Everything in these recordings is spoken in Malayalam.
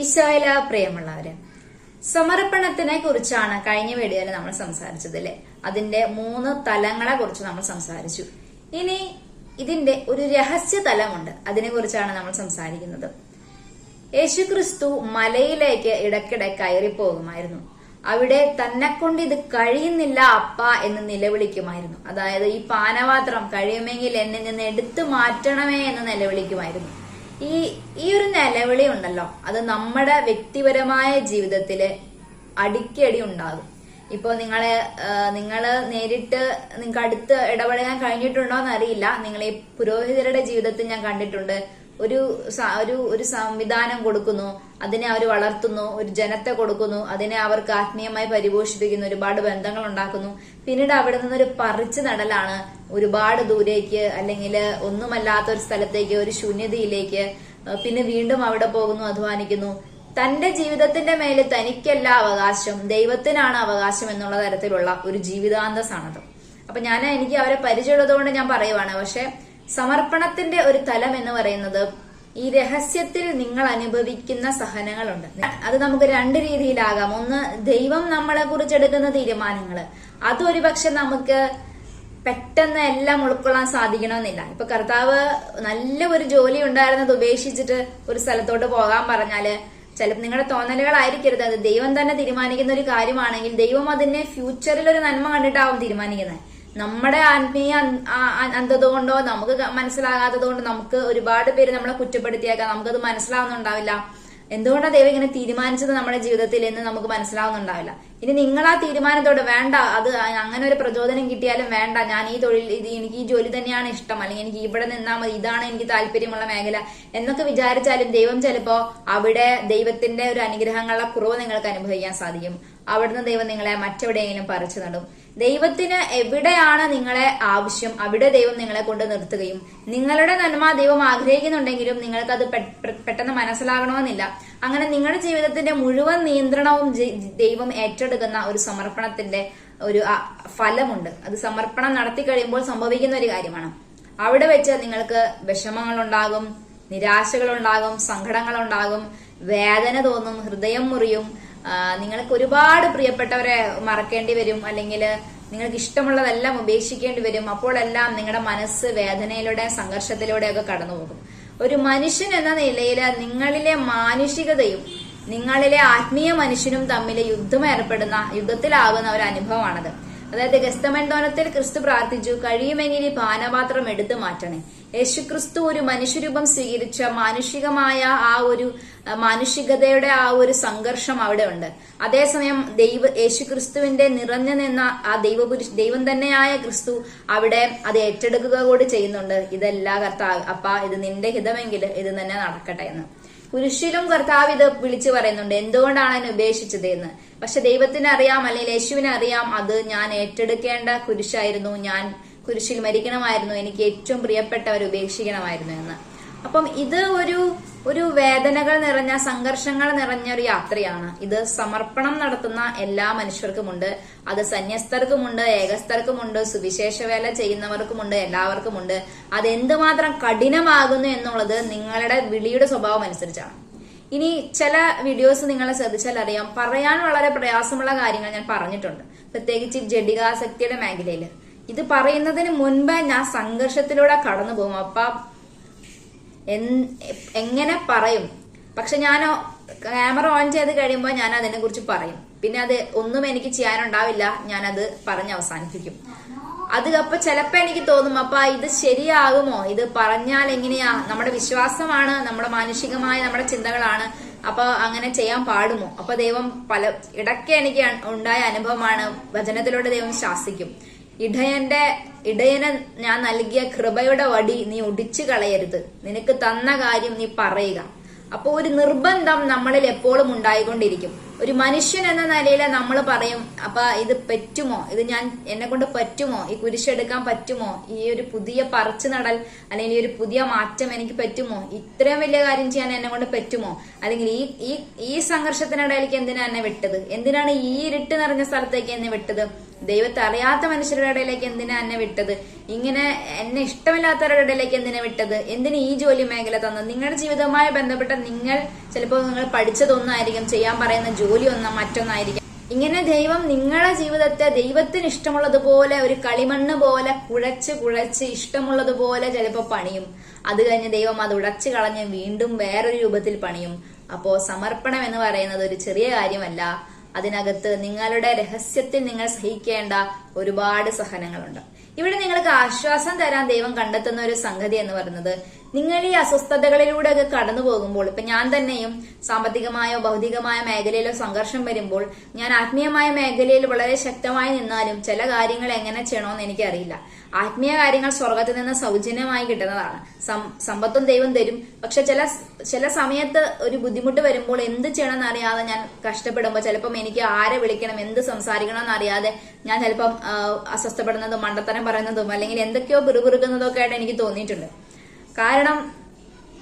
ഈശോയില പ്രിയമുള്ളവരെ സമർപ്പണത്തിനെ കുറിച്ചാണ് കഴിഞ്ഞ വീഡിയോയിൽ നമ്മൾ സംസാരിച്ചത് അല്ലെ? അതിന്റെ മൂന്ന് തലങ്ങളെ കുറിച്ച് നമ്മൾ സംസാരിച്ചു. ഇനി ഇതിന്റെ ഒരു രഹസ്യ തലമുണ്ട്. അതിനെ കുറിച്ചാണ് നമ്മൾ സംസാരിക്കുന്നത്. യേശുക്രിസ്തു മലയിലേക്ക് ഇടയ്ക്കിടെ കയറി പോകുമായിരുന്നു അവിടെ തന്നെ കൊണ്ട് ഇത് കഴിയുന്നില്ല അപ്പ എന്ന് നിലവിളിക്കുമായിരുന്നു. അതായത് ഈ പാനപാത്രം കഴിയുമെങ്കിൽ എന്നിൽ നിന്ന് എടുത്തു മാറ്റണമേ എന്ന് നിലവിളിക്കുമായിരുന്നു. ഈ ഈ ഒരു നിലവിളി ഉണ്ടല്ലോ. അത് നമ്മുടെ വ്യക്തിപരമായ ജീവിതത്തിൽ അടിക്കടി ഉണ്ടാകും. ഇപ്പോ നിങ്ങളെ നിങ്ങൾ നേരിട്ട് നിങ്ങൾക്ക് അടുത്ത് ഇടപെടാൻ കഴിഞ്ഞിട്ടുണ്ടോ എന്നറിയില്ല ഈ പുരോഹിതരുടെ ജീവിതത്തിൽ ഞാൻ കണ്ടിട്ടുണ്ട്. ഒരു ഒരു ഒരു സംവിധാനം കൊടുക്കുന്നു അതിനെ അവർ വളർത്തുന്നു ഒരു ജനത്തെ കൊടുക്കുന്നു അതിനെ അവർക്ക് ആത്മീയമായി പരിപോഷിപ്പിക്കുന്നു ഒരുപാട് ബന്ധങ്ങൾ ഉണ്ടാക്കുന്നു. പിന്നീട് അവിടെ നിന്നൊരു പറിച്ചു നടലാണ് ഒരുപാട് ദൂരേക്ക് അല്ലെങ്കിൽ ഒന്നുമല്ലാത്ത ഒരു സ്ഥലത്തേക്ക് ഒരു ശൂന്യതയിലേക്ക് പിന്നെ വീണ്ടും അവിടെ പോകുന്നു അധ്വാനിക്കുന്നു. തന്റെ ജീവിതത്തിന്റെ മേലെ തനിക്കല്ല അവകാശം ദൈവത്തിനാണ് അവകാശം എന്നുള്ള തരത്തിലുള്ള ഒരു ജീവിതാന്തസാണത്. അപ്പൊ ഞാൻ എനിക്ക് അവരെ പരിചയമുള്ളതുകൊണ്ട് ഞാൻ പറയുവാണ്. പക്ഷെ സമർപ്പണത്തിന്റെ ഒരു തലം എന്ന് പറയുന്നത് ഈ രഹസ്യത്തിൽ നിങ്ങൾ അനുഭവിക്കുന്ന സഹനങ്ങളുണ്ട്. അത് നമുക്ക് രണ്ട് രീതിയിലാകാം. ഒന്ന് ദൈവം നമ്മളെ കുറിച്ച് എടുക്കുന്ന തീരുമാനങ്ങൾ അത് പക്ഷെ നമുക്ക് പെട്ടെന്ന് എല്ലാം ഉൾക്കൊള്ളാൻ സാധിക്കണമെന്നില്ല. ഇപ്പൊ കർത്താവ് നല്ല ഒരു ജോലി ഉണ്ടായിരുന്നത് ഉപേക്ഷിച്ചിട്ട് ഒരു സ്ഥലത്തോട്ട് പോകാൻ പറഞ്ഞാൽ ചിലപ്പോൾ നിങ്ങളുടെ തോന്നലുകളായിരിക്കരുത്. അത് ദൈവം തന്നെ തീരുമാനിക്കുന്ന ഒരു കാര്യമാണെങ്കിൽ ദൈവം അതിന്റെ ഫ്യൂച്ചറിൽ ഒരു നന്മ കണ്ടിട്ടാവും തീരുമാനിക്കുന്നത്. നമ്മുടെ ആത്മീയ അന്ധത കൊണ്ടോ നമുക്ക് മനസ്സിലാകാത്തത് കൊണ്ട് നമുക്ക് ഒരുപാട് പേര് നമ്മളെ കുറ്റപ്പെടുത്തിയേക്കാം. നമുക്കത് മനസ്സിലാവുന്നുണ്ടാവില്ല. എന്തുകൊണ്ടാണ് ദൈവം ഇങ്ങനെ തീരുമാനിച്ചത് നമ്മുടെ ജീവിതത്തിൽ എന്ന് നമുക്ക് മനസ്സിലാവുന്നുണ്ടാവില്ല. ഇനി നിങ്ങൾ ആ തീരുമാനത്തോടെ വേണ്ട അത് അങ്ങനെ ഒരു പ്രചോദനം കിട്ടിയാലും വേണ്ട. ഞാൻ ഈ തൊഴിൽ ഇത് എനിക്ക് ഈ ജോലി തന്നെയാണ് ഇഷ്ടം. അല്ലെങ്കിൽ എനിക്ക് ഇവിടെ നിന്നാൽ മതി. ഇതാണ് എനിക്ക് താല്പര്യമുള്ള മേഖല എന്നൊക്കെ വിചാരിച്ചാലും ദൈവം ചിലപ്പോ അവിടെ ദൈവത്തിന്റെ ഒരു അനുഗ്രഹങ്ങളുടെ കുറവ് നിങ്ങൾക്ക് അനുഭവിക്കാൻ സാധിക്കും. അവിടുന്ന് ദൈവം നിങ്ങളെ മറ്റെവിടെയെങ്കിലും പറിച്ചു നടും. ദൈവത്തിന് എവിടെയാണ് നിങ്ങളെ ആവശ്യം? അവിടെ ദൈവം നിങ്ങളെ കൊണ്ട് നിർത്തുകയും നിങ്ങളുടെ നന്മ ദൈവം ആഗ്രഹിക്കുന്നുണ്ടെങ്കിലും നിങ്ങൾക്ക് അത് പെട്ടെന്ന് മനസ്സിലാകണമെന്നില്ല. അങ്ങനെ നിങ്ങളുടെ ജീവിതത്തിന്റെ മുഴുവൻ നിയന്ത്രണവും ദൈവം ഏറ്റെടുക്കുന്ന ഒരു സമർപ്പണത്തിന്റെ ഒരു ഫലമുണ്ട്. അത് സമർപ്പണം നടത്തി കഴിയുമ്പോൾ സംഭവിക്കുന്ന ഒരു കാര്യമാണ്. അവിടെ വെച്ച് നിങ്ങൾക്ക് വിഷമങ്ങൾ ഉണ്ടാകും നിരാശകൾ ഉണ്ടാകും ഉണ്ടാകും വേദന തോന്നും ഹൃദയം മുറിയും നിങ്ങൾക്ക് ഒരുപാട് പ്രിയപ്പെട്ടവരെ മറക്കേണ്ടി വരും അല്ലെങ്കിൽ നിങ്ങൾക്ക് ഇഷ്ടമുള്ളതെല്ലാം ഉപേക്ഷിക്കേണ്ടി വരും. അപ്പോഴെല്ലാം നിങ്ങളുടെ മനസ്സ് വേദനയിലൂടെ സംഘർഷത്തിലൂടെയൊക്കെ കടന്നു പോകും. ഒരു മനുഷ്യൻ എന്ന നിലയിൽ നിങ്ങളിലെ മാനുഷികതയും നിങ്ങളിലെ ആത്മീയ മനുഷ്യനും തമ്മിൽ യുദ്ധം ഏർപ്പെടുന്ന യുദ്ധത്തിലാകുന്ന ഒരു അനുഭവമാണത്. അതായത് ഗസ്തമൻതോനത്തിൽ ക്രിസ്തു പ്രാർത്ഥിച്ചു. കഴിയുമെങ്കിൽ പാനപാത്രം എടുത്തു മാറ്റണേ. യേശുക്രിസ്തു ഒരു മനുഷ്യരൂപം സ്വീകരിച്ച മാനുഷികമായ ആ ഒരു മാനുഷികതയുടെ ആ ഒരു സംഘർഷം അവിടെ ഉണ്ട്. അതേസമയം ദൈവ യേശുക്രിസ്തുവിന്റെ നിറഞ്ഞു നിന്ന ആ ദൈവപുരുഷ ദൈവം തന്നെയായ ക്രിസ്തു അവിടെ അത് ഏറ്റെടുക്കുക കൂടി ചെയ്യുന്നുണ്ട്. ഇതെല്ലാ കർത്താവ് അപ്പ ഇത് നിന്റെ ഹിതമെങ്കിൽ ഇത് തന്നെ നടക്കട്ടെ എന്ന്. കുരിശിലും കർത്താവ് ഇത് വിളിച്ചു പറയുന്നുണ്ട്. എന്തുകൊണ്ടാണ് എന്നെ ഉപേക്ഷിച്ചത് എന്ന് പക്ഷെ ദൈവത്തിന് അറിയാം അല്ലെങ്കിൽ യേശുവിന് അറിയാം അത് ഞാൻ ഏറ്റെടുക്കേണ്ട കുരിശായിരുന്നു. ഞാൻ കുരിശിൽ മരിക്കണമായിരുന്നു. എനിക്ക് ഏറ്റവും പ്രിയപ്പെട്ടവർ ഉപേക്ഷിക്കണമായിരുന്നു എന്ന്. അപ്പം ഇത് ഒരു ഒരു വേദനകൾ നിറഞ്ഞ സംഘർഷങ്ങൾ നിറഞ്ഞ ഒരു യാത്രയാണ്. ഇത് സമർപ്പണം നടത്തുന്ന എല്ലാ മനുഷ്യർക്കുമുണ്ട്. അത് സന്യസ്തർക്കുമുണ്ട് ഏകസ്ഥർക്കുമുണ്ട് സുവിശേഷ വേല ചെയ്യുന്നവർക്കുമുണ്ട് എല്ലാവർക്കുമുണ്ട്. അത് എന്തുമാത്രം കഠിനമാകുന്നു എന്നുള്ളത് നിങ്ങളുടെ വിളിയുടെ സ്വഭാവം അനുസരിച്ചാണ്. ഇനി ചില വീഡിയോസ് നിങ്ങൾ ശ്രദ്ധിച്ചാൽ അറിയാം. പറയാൻ വളരെ പ്രയാസമുള്ള കാര്യങ്ങൾ ഞാൻ പറഞ്ഞിട്ടുണ്ട്. പ്രത്യേകിച്ച് ജഡികാസക്തിയുടെ മേഖലയിൽ ഇത് പറയുന്നതിന് മുൻപ് ഞാൻ സംഘർഷത്തിലൂടെ കടന്നു പോകും അപ്പൊ എങ്ങനെ പറയും? പക്ഷെ ഞാൻ ക്യാമറ ഓൺ ചെയ്ത് കഴിയുമ്പോൾ ഞാൻ അതിനെ കുറിച്ച് പറയും. പിന്നെ അത് ഒന്നും എനിക്ക് ചെയ്യാനുണ്ടാവില്ല. ഞാനത് പറഞ്ഞ് അവസാനിപ്പിക്കും. അത് അപ്പൊ ചിലപ്പോ എനിക്ക് തോന്നും അപ്പൊ ഇത് ശരിയാകുമോ? ഇത് പറഞ്ഞാൽ എങ്ങനെയാ? നമ്മുടെ വിശ്വാസമാണ് നമ്മുടെ മാനുഷികമായ നമ്മുടെ ചിന്തകളാണ്. അപ്പൊ അങ്ങനെ ചെയ്യാൻ പാടുമോ? അപ്പൊ ദൈവം പല ഇടയ്ക്ക് എനിക്ക് ഉണ്ടായ അനുഭവമാണ് വചനത്തിലൂടെ ദൈവം ശാസിക്കും. ഇടയന്റെ ഇടയന് ഞാൻ നൽകിയ കൃപയുടെ വടി നീ ഒടിച്ചു കളയരുത്. നിനക്ക് തന്ന കാര്യം നീ പറയുക. അപ്പോൾ ഒരു നിർബന്ധം നമ്മളിൽ എപ്പോഴും ഉണ്ടായിക്കൊണ്ടിരിക്കും. ഒരു മനുഷ്യൻ എന്ന നിലയിൽ നമ്മൾ പറയും അപ്പൊ ഇത് പറ്റുമോ? ഇത് ഞാൻ എന്നെ കൊണ്ട് പറ്റുമോ? ഈ കുരിശെടുക്കാൻ പറ്റുമോ? ഈ ഒരു പുതിയ പറിച്ചു നടൽ അല്ലെങ്കിൽ ഈ ഒരു പുതിയ മാറ്റം എനിക്ക് പറ്റുമോ? ഇത്രയും വലിയ കാര്യം ചെയ്യാൻ എന്നെ കൊണ്ട് പറ്റുമോ? അല്ലെങ്കിൽ ഈ ഈ ഈ സംഘർഷത്തിനിടയിലേക്ക് എന്തിനാ എന്നെ വിട്ടത്? എന്തിനാണ് ഈ ഇരുട്ട് നിറഞ്ഞ സ്ഥലത്തേക്ക് എന്നെ വിട്ടത്? ദൈവത്തെ അറിയാത്ത മനുഷ്യരുടെ ഇടയിലേക്ക് എന്തിനാ എന്നെ വിട്ടത്? ഇങ്ങനെ എന്നെ ഇഷ്ടമില്ലാത്തവരുടെ ഇടയിലേക്ക് എന്തിനാ വിട്ടത്? എന്തിന് ഈ ജോലി മേഖല തന്നത്? നിങ്ങളുടെ ജീവിതവുമായി ബന്ധപ്പെട്ട നിങ്ങൾ ചിലപ്പോൾ നിങ്ങൾ പഠിച്ചതൊന്നായിരിക്കും ചെയ്യാൻ പറയുന്ന ജോലി ഒന്നും മറ്റൊന്നായിരിക്കും. ഇങ്ങനെ ദൈവം നിങ്ങളുടെ ജീവിതത്തെ ദൈവത്തിന് ഇഷ്ടമുള്ളതുപോലെ ഒരു കളിമണ്ണ് പോലെ കുഴച്ച് കുഴച്ച് ഇഷ്ടമുള്ളതുപോലെ ചിലപ്പോൾ പണിയും. അത് കഴിഞ്ഞ് ദൈവം അത് ഉടച്ചു കളഞ്ഞ് വീണ്ടും വേറൊരു രൂപത്തിൽ പണിയും. അപ്പോ സമർപ്പണം എന്ന് പറയുന്നത് ഒരു ചെറിയ കാര്യമല്ല. അതിനകത്ത് നിങ്ങളുടെ രഹസ്യത്തിൽ നിങ്ങൾ സഹിക്കേണ്ട ഒരുപാട് സഹനങ്ങളുണ്ട്. ഇവിടെ നിങ്ങൾക്ക് ആശ്വാസം തരാൻ ദൈവം കണ്ടെത്തുന്ന ഒരു സംഗതി എന്ന് പറയുന്നത് നിങ്ങൾ ഈ അസ്വസ്ഥതകളിലൂടെ ഒക്കെ കടന്നു പോകുമ്പോൾ ഇപ്പൊ ഞാൻ തന്നെയും സാമ്പത്തികമായോ ഭൗതികമായ മേഖലയിലോ സംഘർഷം വരുമ്പോൾ ഞാൻ ആത്മീയമായ മേഖലയിൽ വളരെ ശക്തമായി നിന്നാലും ചില കാര്യങ്ങൾ എങ്ങനെ ചെയ്യണമെന്ന് എനിക്കറിയില്ല. ആത്മീയ കാര്യങ്ങൾ സ്വർഗത്തിൽ നിന്ന് സൗജന്യമായി കിട്ടുന്നതാണ്. സമ്പത്തും ദൈവം തരും. പക്ഷെ ചില ചില സമയത്ത് ഒരു ബുദ്ധിമുട്ട് വരുമ്പോൾ എന്ത് ചെയ്യണമെന്ന് അറിയാതെ ഞാൻ കഷ്ടപ്പെടുമ്പോൾ ചിലപ്പം എനിക്ക് ആരെ വിളിക്കണം എന്ത് സംസാരിക്കണം എന്നറിയാതെ ഞാൻ ചിലപ്പം അസ്വസ്ഥപ്പെടുന്നതും മണ്ടത്തരം പറയുന്നതും അല്ലെങ്കിൽ എന്തൊക്കെയോ പിറുപിറുക്കുന്നതൊക്കെ ആയിട്ട് എനിക്ക് തോന്നിയിട്ടുണ്ട്. കാരണം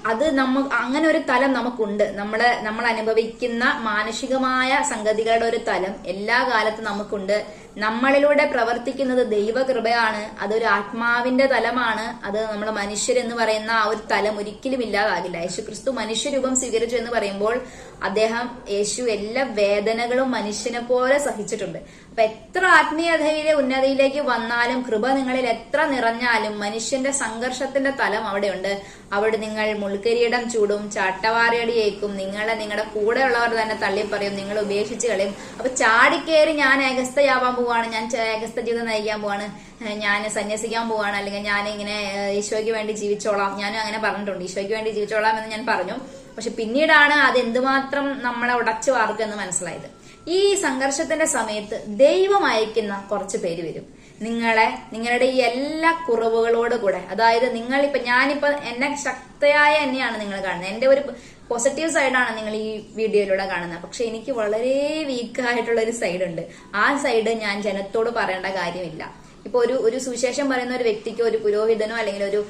അത് നമ്മ അങ്ങനെ ഒരു തലം നമുക്കുണ്ട്. നമ്മൾ നമ്മൾ അനുഭവിക്കുന്ന മാനസികമായ സംഗതികളുടെ ഒരു തലം എല്ലാ കാലത്തും നമുക്കുണ്ട്. നമ്മളിലൂടെ പ്രവർത്തിക്കുന്നത് ദൈവകൃപയാണ്. അതൊരു ആത്മാവിന്റെ തലമാണ്. അത് നമ്മൾ മനുഷ്യരെന്ന് പറയുന്ന ആ ഒരു തലം ഒരിക്കലും ഇല്ലാതാകില്ല. യേശു ക്രിസ്തു മനുഷ്യരൂപം സ്വീകരിച്ചു എന്ന് പറയുമ്പോൾ അദ്ദേഹം യേശു എല്ലാ വേദനകളും മനുഷ്യനെ പോലെ സഹിച്ചിട്ടുണ്ട്. അപ്പൊ എത്ര ആത്മീയതയിലെ ഉന്നതിയിലേക്ക് വന്നാലും കൃപ നിങ്ങളിൽ എത്ര നിറഞ്ഞാലും മനുഷ്യന്റെ സംഘർഷത്തിന്റെ തലം അവിടെയുണ്ട്. അവിടെ നിങ്ങൾ മുൾക്കരിയിടം ചൂടും ചാട്ടവാറിയടിയേക്കും. നിങ്ങളെ നിങ്ങളുടെ കൂടെയുള്ളവർ തന്നെ തള്ളിപ്പറയും. നിങ്ങൾ ഉപേക്ഷിച്ച് കളയും. അപ്പൊ ചാടിക്കേറി ഞാൻ ഏകസ്ഥയാവാൻ പോവാണ്. ഞാൻ ഏകസ്ഥ ജീവിതം നയിക്കാൻ പോവാണ്. ഞാൻ സന്യസിക്കാൻ പോവാണ്. അല്ലെങ്കിൽ ഞാൻ ഇങ്ങനെ ഈശോയ്ക്ക് വേണ്ടി ജീവിച്ചോളാം. ഞാനും അങ്ങനെ പറഞ്ഞിട്ടുണ്ട്. ഈശോയ്ക്ക് വേണ്ടി ജീവിച്ചോളാം എന്ന് ഞാൻ പറഞ്ഞു. പക്ഷെ പിന്നീടാണ് അത് എന്തുമാത്രം നമ്മളെ ഉടച്ചു വാർക്കെന്ന് മനസ്സിലായത്. ഈ സംഘർഷത്തിന്റെ സമയത്ത് ദൈവം അയക്കുന്ന കുറച്ച് പേര് വരും. നിങ്ങളെ നിങ്ങളുടെ ഈ എല്ലാ കുറവുകളോട് കൂടെ. അതായത് നിങ്ങൾ ഇപ്പൊ ഞാനിപ്പോ എന്നെ ശക്തയായ എന്നെയാണ് നിങ്ങൾ കാണുന്നത്. എന്റെ ഒരു പോസിറ്റീവ് സൈഡാണ് നിങ്ങൾ ഈ വീഡിയോയിലൂടെ കാണുന്നത്. പക്ഷെ എനിക്ക് വളരെ വീക്ക് ആയിട്ടുള്ള ഒരു സൈഡ് ഉണ്ട്. ആ സൈഡ് ഞാൻ ജനത്തോട് പറയേണ്ട കാര്യമില്ല. ഇപ്പൊ ഒരു ഒരു സുവിശേഷം പറയുന്ന ഒരു വ്യക്തിക്കോ ഒരു പുരോഹിതനോ അല്ലെങ്കിൽ ഒരു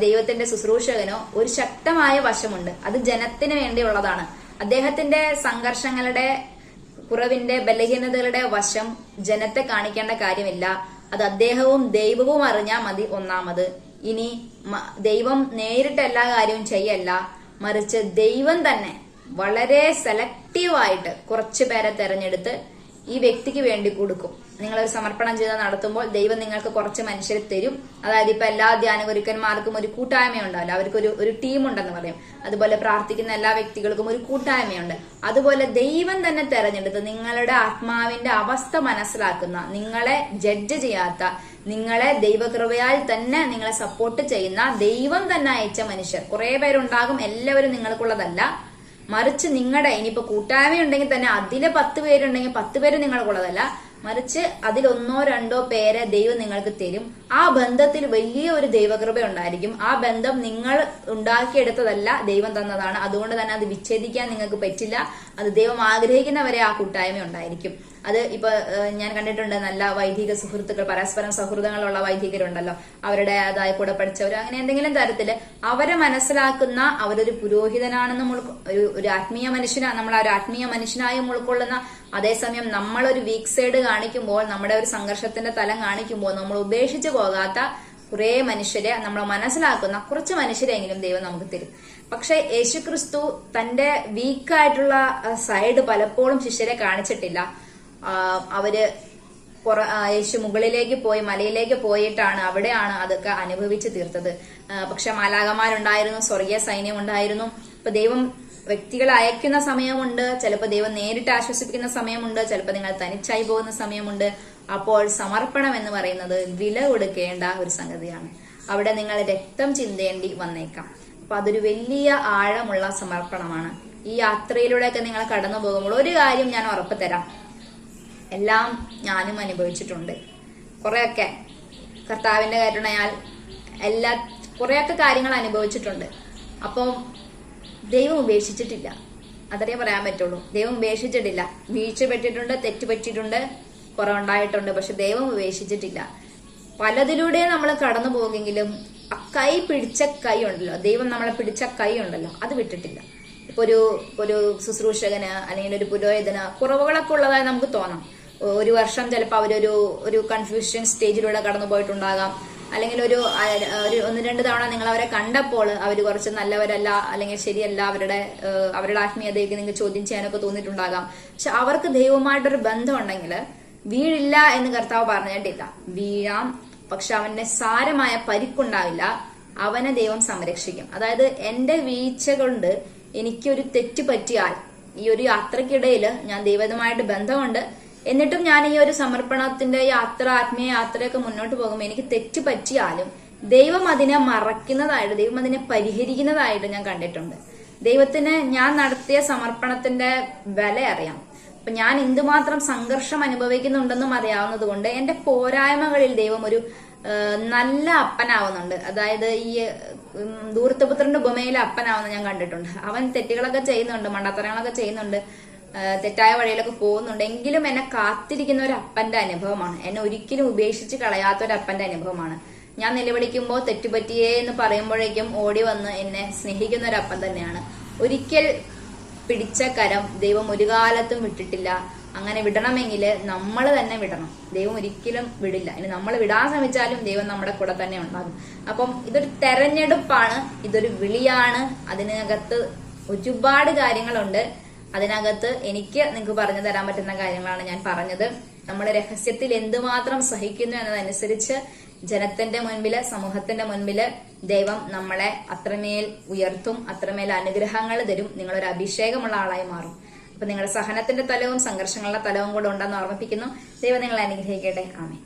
ദൈവത്തിന്റെ ശുശ്രൂഷകനോ ഒരു ശക്തമായ വശമുണ്ട്. അത് ജനത്തിന് വേണ്ടിയുള്ളതാണ്. അദ്ദേഹത്തിന്റെ സംഘർഷങ്ങളുടെ കുറവിന്റെ ബലഹീനതകളുടെ വശം ജനത്തെ കാണിക്കേണ്ട കാര്യമില്ല. അത് അദ്ദേഹവും ദൈവവും അറിഞ്ഞാൽ മതി ഒന്നാമത്. ഇനി ദൈവം നേരിട്ട് എല്ലാ കാര്യവും ചെയ്യല്ല. മറിച്ച് ദൈവം തന്നെ വളരെ സെലക്റ്റീവായിട്ട് കുറച്ചു പേരെ തെരഞ്ഞെടുത്ത് ഈ വ്യക്തിക്ക് വേണ്ടി കൊടുക്കും. നിങ്ങളൊരു സമർപ്പണം ചെയ്ത് നടത്തുമ്പോൾ ദൈവം നിങ്ങൾക്ക് കുറച്ച് മനുഷ്യരെ തരും. അതായത് ഇപ്പൊ എല്ലാ ധ്യാന ഗുരുക്കന്മാർക്കും ഒരു കൂട്ടായ്മയുണ്ടല്ലോ അവർക്ക് ഒരു ഒരു ടീം ഉണ്ടെന്ന് പറയും. അതുപോലെ പ്രാർത്ഥിക്കുന്ന എല്ലാ വ്യക്തികൾക്കും ഒരു കൂട്ടായ്മയുണ്ട്. അതുപോലെ ദൈവം തന്നെ തെരഞ്ഞെടുത്ത് നിങ്ങളുടെ ആത്മാവിന്റെ അവസ്ഥ മനസ്സിലാക്കുന്ന നിങ്ങളെ ജഡ്ജ് ചെയ്യാത്ത നിങ്ങളെ ദൈവകൃപയാൽ തന്നെ നിങ്ങളെ സപ്പോർട്ട് ചെയ്യുന്ന ദൈവം തന്നെ അയച്ച മനുഷ്യർ. കുറെ പേരുണ്ടാകും എല്ലാവരും നിങ്ങൾക്കുള്ളതല്ല. മറിച്ച് നിങ്ങളുടെ ഇനിയിപ്പോ കൂട്ടായ്മ ഉണ്ടെങ്കിൽ തന്നെ അതിലെ പത്ത് പേരുണ്ടെങ്കിൽ പത്ത് പേര് നിങ്ങൾക്കുള്ളതല്ല. മറിച്ച് അതിലൊന്നോ രണ്ടോ പേരെ ദൈവം നിങ്ങൾക്ക് തരും. ആ ബന്ധത്തിൽ വലിയ ഒരു ദൈവകൃപ ഉണ്ടായിരിക്കും. ആ ബന്ധം നിങ്ങൾ ഉണ്ടാക്കിയെടുത്തതല്ല ദൈവം തന്നതാണ്. അതുകൊണ്ട് തന്നെ അത് വിച്ഛേദിക്കാൻ നിങ്ങൾക്ക് പറ്റില്ല. അത് ദൈവം ആഗ്രഹിക്കുന്നവരെ ആ കൂട്ടായ്മ ഉണ്ടായിരിക്കും. അത് ഇപ്പൊ ഞാൻ കണ്ടിട്ടുണ്ട് നല്ല വൈദിക സുഹൃത്തുക്കൾ പരസ്പരം സൗഹൃദങ്ങളുള്ള വൈദികരുണ്ടല്ലോ. അവരുടെ അതായ കൂടെ പഠിച്ചവർ അങ്ങനെ എന്തെങ്കിലും തരത്തിൽ അവരെ മനസ്സിലാക്കുന്ന അവരൊരു പുരോഹിതനാണെന്നും ഒരു ആത്മീയ മനുഷ്യനാ നമ്മൾ ആ ഒരു ആത്മീയ മനുഷ്യനായും ഉൾക്കൊള്ളുന്ന അതേസമയം നമ്മളൊരു വീക്ക് സൈഡ് കാണിക്കുമ്പോൾ നമ്മുടെ ഒരു സംഘർഷത്തിന്റെ തലം കാണിക്കുമ്പോൾ നമ്മൾ ഉപേക്ഷിച്ചു പോകാത്ത കുറെ മനുഷ്യരെ നമ്മൾ മനസ്സിലാക്കുന്ന കുറച്ച് മനുഷ്യരെങ്കിലും ദൈവം നമുക്ക് തരും. പക്ഷെ യേശു ക്രിസ്തു തന്റെ വീക്കായിട്ടുള്ള സൈഡ് പലപ്പോഴും ശിഷ്യരെ കാണിച്ചിട്ടില്ല. അവർ യേശു മുകളിലേക്ക് പോയി മലയിലേക്ക് പോയിട്ടാണ് അവിടെയാണ് അതൊക്കെ അനുഭവിച്ചു തീർത്തത്. പക്ഷെ മാലാകമാരുണ്ടായിരുന്നു സ്വർഗീയ സൈന്യം ഉണ്ടായിരുന്നു ഇപ്പൊ ദൈവം വ്യക്തികളെ അയക്കുന്ന സമയമുണ്ട് ചിലപ്പോൾ ദൈവം നേരിട്ട് ആശ്വസിപ്പിക്കുന്ന സമയമുണ്ട് ചിലപ്പോൾ നിങ്ങൾ തനിച്ചായി പോകുന്ന സമയമുണ്ട്. അപ്പോൾ സമർപ്പണം എന്ന് പറയുന്നത് വില കൊടുക്കേണ്ട ഒരു സംഗതിയാണ്. അവിടെ നിങ്ങൾ രക്തം ചിന്തേണ്ടി വന്നേക്കാം. അപ്പൊ അതൊരു വലിയ ആഴമുള്ള സമർപ്പണമാണ്. ഈ യാത്രയിലൂടെയൊക്കെ നിങ്ങൾ കടന്നു പോകുമ്പോൾ ഒരു കാര്യം ഞാൻ ഉറപ്പ് തരാം. എല്ലാം ഞാനും അനുഭവിച്ചിട്ടുണ്ട്. കുറെയൊക്കെ കർത്താവിന്റെ കരുണയാൽ എല്ലാ കുറെയൊക്കെ കാര്യങ്ങൾ അനുഭവിച്ചിട്ടുണ്ട്. അപ്പം ദൈവം ഉപേക്ഷിച്ചിട്ടില്ല. അതേ പറയാൻ പറ്റുള്ളൂ. ദൈവം ഉപേക്ഷിച്ചിട്ടില്ല. വീഴ്ച പറ്റിയിട്ടുണ്ട് തെറ്റ് പറ്റിയിട്ടുണ്ട് കുറവുണ്ടായിട്ടുണ്ട് പക്ഷെ ദൈവം ഉപേക്ഷിച്ചിട്ടില്ല. പലതിലൂടെ നമ്മൾ കടന്നു പോകുമെങ്കിലും ആ കൈ പിടിച്ച കൈ ഉണ്ടല്ലോ. ദൈവം നമ്മളെ പിടിച്ച കൈ ഉണ്ടല്ലോ. അത് വിട്ടിട്ടില്ല. ഇപ്പൊ ഒരു ഒരു ശുശ്രൂഷകന് അല്ലെങ്കിൽ ഒരു പുരോഹിതന് കുറവുകളൊക്കെ ഉള്ളതായി നമുക്ക് തോന്നാം. ഒരു വർഷം ചിലപ്പോൾ അവരൊരു ഒരു കൺഫ്യൂഷൻ സ്റ്റേജിലൂടെ കടന്നു പോയിട്ടുണ്ടാകാം. അല്ലെങ്കിൽ ഒരു ഒരു ഒന്ന് രണ്ട് തവണ നിങ്ങൾ അവരെ കണ്ടപ്പോൾ അവർ കുറച്ച് നല്ലവരല്ല അല്ലെങ്കിൽ ശരിയല്ല അവരുടെ അവരുടെ ആത്മീയതയ്ക്ക് നിങ്ങൾക്ക് ചോദ്യം ചെയ്യാനൊക്കെ തോന്നിയിട്ടുണ്ടാകാം. പക്ഷെ അവർക്ക് ദൈവമായിട്ടൊരു ബന്ധം ഉണ്ടെങ്കിൽ വീഴില്ല എന്ന് കർത്താവ് പറഞ്ഞിട്ടില്ല. വീഴാം പക്ഷെ അവന്റെ സാരമായ പരിക്കുണ്ടാവില്ല. അവനെ ദൈവം സംരക്ഷിക്കും. അതായത് എന്റെ വീഴ്ച കൊണ്ട് എനിക്കൊരു തെറ്റ് പറ്റിയാൽ ഈ ഒരു യാത്രക്കിടയിൽ ഞാൻ ദൈവതുമായിട്ട് ബന്ധമുണ്ട്. എന്നിട്ടും ഞാൻ ഈ ഒരു സമർപ്പണത്തിന്റെ യാത്ര ആത്മീയ യാത്രയൊക്കെ മുന്നോട്ട് പോകുമ്പോൾ എനിക്ക് തെറ്റ് പറ്റിയാലും ദൈവം അതിനെ മറക്കുന്നതായിട്ട് ദൈവം അതിനെ പരിഹരിക്കുന്നതായിട്ട് ഞാൻ കണ്ടിട്ടുണ്ട്. ദൈവത്തിന് ഞാൻ നടത്തിയ സമർപ്പണത്തിന്റെ വില അറിയാം. അപ്പൊ ഞാൻ എന്തുമാത്രം സംഘർഷം അനുഭവിക്കുന്നുണ്ടെന്നും അറിയാവുന്നത് കൊണ്ട് എന്റെ പോരായ്മകളിൽ ദൈവം ഒരു നല്ല അപ്പനാവുന്നുണ്ട്. അതായത് ഈ ദൂർത്തപുത്രന്റെ ഉപമയിലെ അപ്പനാവുന്ന ഞാൻ കണ്ടിട്ടുണ്ട്. അവൻ തെറ്റുകളൊക്കെ ചെയ്യുന്നുണ്ട് മണ്ടത്തരങ്ങളൊക്കെ ചെയ്യുന്നുണ്ട്. തെറ്റായ വഴിയിലൊക്കെ പോകുന്നുണ്ടെങ്കിലും എന്നെ കാത്തിരിക്കുന്ന ഒരു അപ്പന്റെ അനുഭവമാണ്. എന്നെ ഒരിക്കലും ഉപേക്ഷിച്ച് കളയാത്ത ഒരു അപ്പന്റെ അനുഭവമാണ്. ഞാൻ നിലവിളിക്കുമ്പോൾ തെറ്റുപറ്റിയേ എന്ന് പറയുമ്പോഴേക്കും ഓടി വന്ന് എന്നെ സ്നേഹിക്കുന്ന ഒരു അപ്പൻ തന്നെയാണ്. ഒരിക്കൽ പിടിച്ച കരം ദൈവം ഒരു കാലത്തും വിട്ടിട്ടില്ല. അങ്ങനെ വിടണമെങ്കിൽ നമ്മൾ തന്നെ വിടണം. ദൈവം ഒരിക്കലും വിടില്ല. ഇനി നമ്മൾ വിടാൻ ശ്രമിച്ചാലും ദൈവം നമ്മുടെ കൂടെ തന്നെ ഉണ്ടാകും. അപ്പം ഇതൊരു തെരഞ്ഞെടുപ്പാണ്. ഇതൊരു വിളിയാണ്. അതിനകത്ത് ഒരുപാട് കാര്യങ്ങളുണ്ട്. അതിനകത്ത് എനിക്ക് നിങ്ങൾക്ക് പറഞ്ഞു തരാൻ പറ്റുന്ന കാര്യങ്ങളാണ് ഞാൻ പറഞ്ഞത്. നമ്മൾ രഹസ്യത്തിൽ എന്തുമാത്രം സഹിക്കുന്നു എന്നതനുസരിച്ച് ജനത്തിന്റെ മുൻപിൽ സമൂഹത്തിന്റെ മുൻപിൽ ദൈവം നമ്മളെ അത്രമേൽ ഉയർത്തും അത്രമേൽ അനുഗ്രഹങ്ങൾ തരും. നിങ്ങളൊരു അഭിഷേകമുള്ള ആളായി മാറും. അപ്പൊ നിങ്ങളുടെ സഹനത്തിന്റെ തലവും സംഘർഷങ്ങളുടെ തലവും കൂടെ ഉണ്ടെന്ന് ഓർമ്മിപ്പിക്കുന്നു. ദൈവം നിങ്ങളെ അനുഗ്രഹിക്കട്ടെ. ആമേ